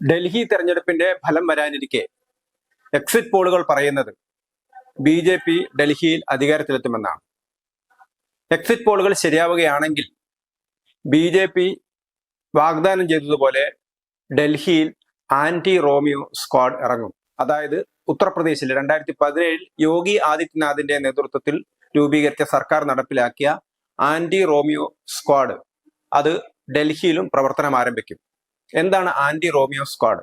ഡൽഹി തെരഞ്ഞെടുപ്പിന്റെ ഫലം വരാനിരിക്കെ എക്സിറ്റ് പോളുകൾ പറയുന്നത് ബി ജെ പി ഡൽഹിയിൽ അധികാരത്തിലെത്തുമെന്നാണ്. എക്സിറ്റ് പോളുകൾ ശരിയാവുകയാണെങ്കിൽ ബി ജെ പി വാഗ്ദാനം ചെയ്തതുപോലെ ഡൽഹിയിൽ ആന്റി റോമിയോ സ്ക്വാഡ് ഇറങ്ങും. അതായത് ഉത്തർപ്രദേശിൽ രണ്ടായിരത്തി പതിനേഴിൽ യോഗി ആദിത്യനാഥിന്റെ നേതൃത്വത്തിൽ രൂപീകരിച്ച സർക്കാർ നടപ്പിലാക്കിയ ആന്റി റോമിയോ സ്ക്വാഡ് അത് ഡൽഹിയിലും പ്രവർത്തനം ആരംഭിക്കും. എന്താണ് ആന്റി റോമിയോ സ്ക്വാഡ്?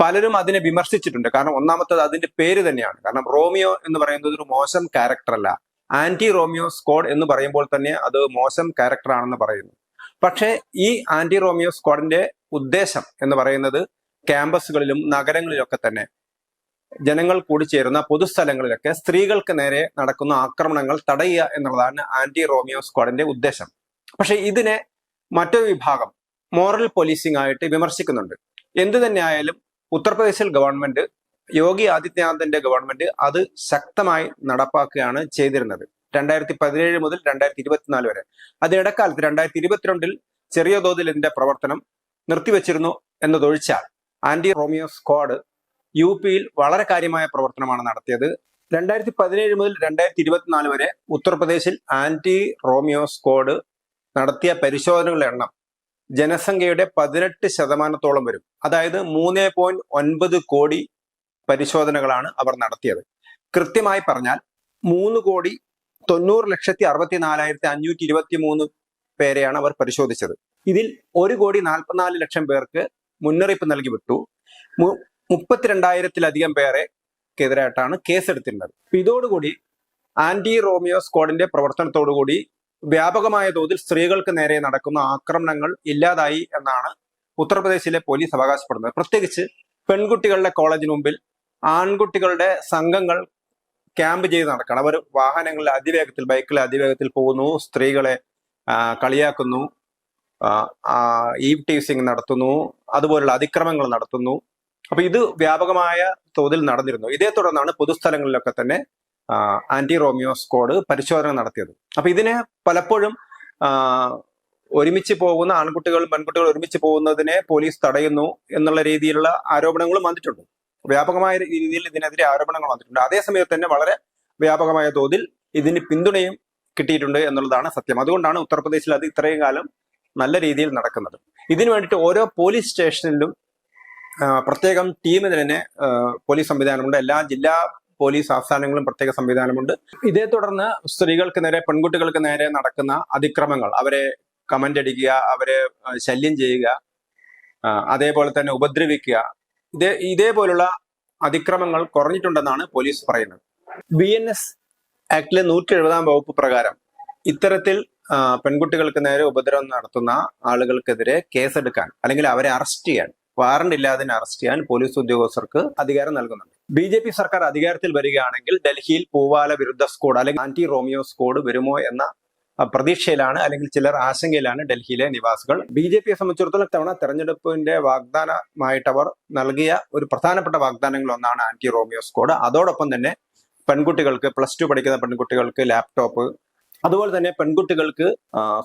പലരും അതിനെ വിമർശിച്ചിട്ടുണ്ട്. കാരണം ഒന്നാമത്തത് അതിന്റെ പേര് തന്നെയാണ്. കാരണം റോമിയോ എന്ന് പറയുന്നത് ഒരു മോശം ക്യാരക്ടർ അല്ല. ആന്റി റോമിയോ സ്ക്വാഡ് എന്ന് പറയുമ്പോൾ തന്നെ അത് മോശം ക്യാരക്ടർ ആണെന്ന് പറയുന്നു. പക്ഷേ ഈ ആന്റി റോമിയോ സ്ക്വാഡിന്റെ ഉദ്ദേശം എന്ന് പറയുന്നത് ക്യാമ്പസുകളിലും നഗരങ്ങളിലൊക്കെ തന്നെ ജനങ്ങൾ കൂടി ചേരുന്ന പൊതുസ്ഥലങ്ങളിലൊക്കെ സ്ത്രീകൾക്ക് നേരെ നടക്കുന്ന ആക്രമണങ്ങൾ തടയുക എന്നുള്ളതാണ് ആന്റി റോമിയോ സ്ക്വാഡിന്റെ ഉദ്ദേശം. പക്ഷെ ഇതിനെ മറ്റൊരു വിഭാഗം മോറൽ പോലീസിംഗ് ആയിട്ട് വിമർശിക്കുന്നുണ്ട്. എന്തു തന്നെ ആയാലും ഉത്തർപ്രദേശിൽ ഗവൺമെന്റ് യോഗി ആദിത്യനാഥിന്റെ ഗവൺമെന്റ് അത് ശക്തമായി നടപ്പാക്കുകയാണ് ചെയ്തിരുന്നത്. രണ്ടായിരത്തി പതിനേഴ് മുതൽ രണ്ടായിരത്തി ഇരുപത്തിനാല് വരെ. അതിനിടക്കാലത്ത് രണ്ടായിരത്തി ഇരുപത്തിരണ്ടിൽ ചെറിയ തോതിൽ ഇതിന്റെ പ്രവർത്തനം നിർത്തിവെച്ചിരുന്നു എന്നതൊഴിച്ചാൽ ആന്റി റോമിയോ സ്ക്വാഡ് യു പിയിൽ വളരെ കാര്യമായ പ്രവർത്തനമാണ് നടത്തിയത്. രണ്ടായിരത്തി പതിനേഴ് മുതൽ രണ്ടായിരത്തി ഇരുപത്തിനാല് വരെ ഉത്തർപ്രദേശിൽ ആന്റി റോമിയോ സ്ക്വാഡ് നടത്തിയ പരിശോധനകളുടെ എണ്ണം ജനസംഖ്യയുടെ പതിനെട്ട് ശതമാനത്തോളം വരും. അതായത് മൂന്ന് പോയിന്റ് ഒൻപത് കോടി പരിശോധനകളാണ് അവർ നടത്തിയത്. കൃത്യമായി പറഞ്ഞാൽ മൂന്ന് കോടി തൊണ്ണൂറ് ലക്ഷത്തി അറുപത്തി നാലായിരത്തി അഞ്ഞൂറ്റി ഇരുപത്തി മൂന്ന് പേരെയാണ് അവർ പരിശോധിച്ചത്. ഇതിൽ ഒരു കോടി നാൽപ്പത്തിനാല് ലക്ഷം പേർക്ക് മുന്നറിയിപ്പ് നൽകി വിട്ടു. മുപ്പത്തിരണ്ടായിരത്തിലധികം മുപ്പത്തിരണ്ടായിരത്തിലധികം പേരെക്കെതിരായിട്ടാണ് കേസെടുത്തിരുന്നത്. ഇതോടുകൂടി ആന്റി റോമിയോ സ്ക്വാഡിന്റെ പ്രവർത്തനത്തോടുകൂടി വ്യാപകമായ തോതിൽ സ്ത്രീകൾക്ക് നേരെ നടക്കുന്ന ആക്രമണങ്ങൾ ഇല്ലാതായി എന്നാണ് ഉത്തർപ്രദേശിലെ പോലീസ് അവകാശപ്പെടുന്നത്. പ്രത്യേകിച്ച് പെൺകുട്ടികളുടെ കോളേജിന് മുമ്പിൽ ആൺകുട്ടികളുടെ സംഘങ്ങൾ ക്യാമ്പ് ചെയ്ത് നടക്കണം. അവർ വാഹനങ്ങളിൽ അതിവേഗത്തിൽ ബൈക്കിൽ അതിവേഗത്തിൽ പോകുന്നു സ്ത്രീകളെ കളിയാക്കുന്നു ഈവ് ടീസിങ് നടത്തുന്നു അതുപോലുള്ള അതിക്രമങ്ങൾ നടത്തുന്നു. അപ്പൊ ഇത് വ്യാപകമായ തോതിൽ നടന്നിരുന്നു. ഇതേ തുടർന്നാണ് പൊതുസ്ഥലങ്ങളിലൊക്കെ തന്നെ ആന്റി റോമിയോ സ്കോഡ് പരിശോധന നടത്തിയത്. അപ്പൊ ഇതിനെ പലപ്പോഴും ഒരുമിച്ച് പോകുന്ന ആൺകുട്ടികളും പെൺകുട്ടികളും ഒരുമിച്ച് പോകുന്നതിനെ പോലീസ് തടയുന്നു എന്നുള്ള രീതിയിലുള്ള ആരോപണങ്ങളും വന്നിട്ടുണ്ട്. വ്യാപകമായ രീതിയിൽ ഇതിനെതിരെ ആരോപണങ്ങൾ വന്നിട്ടുണ്ട്. അതേസമയത്ത് തന്നെ വളരെ വ്യാപകമായ തോതിൽ ഇതിന് പിന്തുണയും കിട്ടിയിട്ടുണ്ട് എന്നുള്ളതാണ് സത്യം. അതുകൊണ്ടാണ് ഉത്തർപ്രദേശിൽ അത് ഇത്രയും കാലം നല്ല രീതിയിൽ നടക്കുന്നത്. ഇതിനു വേണ്ടിയിട്ട് ഓരോ പോലീസ് സ്റ്റേഷനിലും പ്രത്യേകം ടീമിന് തന്നെ പോലീസ് സംവിധാനമുണ്ട്. എല്ലാ ജില്ലാ പോലീസ് ആസ്ഥാനങ്ങളും പ്രത്യേക സംവിധാനമുണ്ട്. ഇതേ തുടർന്ന് സ്ത്രീകൾക്ക് നേരെ പെൺകുട്ടികൾക്ക് നേരെ നടക്കുന്ന അതിക്രമങ്ങൾ അവരെ കമന്റ് അടിക്കുക അവരെ ശല്യം ചെയ്യുക അതേപോലെ തന്നെ ഉപദ്രവിക്കുക. ഇതേ ഇതേപോലുള്ള അതിക്രമങ്ങൾ കുറഞ്ഞിട്ടുണ്ടെന്നാണ് പോലീസ് പറയുന്നത്. ബി എൻ എസ് ആക്ടിലെ നൂറ്റി എഴുപതാം വകുപ്പ് പ്രകാരം ഇത്തരത്തിൽ പെൺകുട്ടികൾക്ക് നേരെ ഉപദ്രവം നടത്തുന്ന ആളുകൾക്കെതിരെ കേസെടുക്കാൻ അല്ലെങ്കിൽ അവരെ അറസ്റ്റ് ചെയ്യാൻ വാറണ്ട് ഇല്ലാതെ അറസ്റ്റ് ചെയ്യാൻ പോലീസ് ഉദ്യോഗസ്ഥർക്ക് അധികാരം നൽകുന്നുണ്ട്. ബി ജെ പി സർക്കാർ അധികാരത്തിൽ വരികയാണെങ്കിൽ ഡൽഹിയിൽ പൂവാല വിരുദ്ധ സ്കോഡ് അല്ലെങ്കിൽ ആന്റി റോമിയോ സ്കോഡ് വരുമോ എന്ന പ്രതീക്ഷയിലാണ് അല്ലെങ്കിൽ ചിലർ ആശങ്കയിലാണ് ഡൽഹിയിലെ നിവാസികൾ. ബി ജെ പിയെ സംബന്ധിച്ചിടത്തോളം തവണ തെരഞ്ഞെടുപ്പിന്റെ വാഗ്ദാനമായിട്ടവർ നൽകിയ ഒരു പ്രധാനപ്പെട്ട വാഗ്ദാനങ്ങൾ ഒന്നാണ് ആന്റി റോമിയോ സ്കോഡ് അതോടൊപ്പം തന്നെ പെൺകുട്ടികൾക്ക് പ്ലസ് ടു പഠിക്കുന്ന പെൺകുട്ടികൾക്ക് ലാപ്ടോപ്പ് അതുപോലെ തന്നെ പെൺകുട്ടികൾക്ക്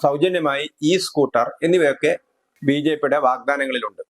സൗജന്യമായി ഇ സ്കൂട്ടർ എന്നിവയൊക്കെ ബി ജെ പിയുടെ വാഗ്ദാനങ്ങളിലുണ്ട്.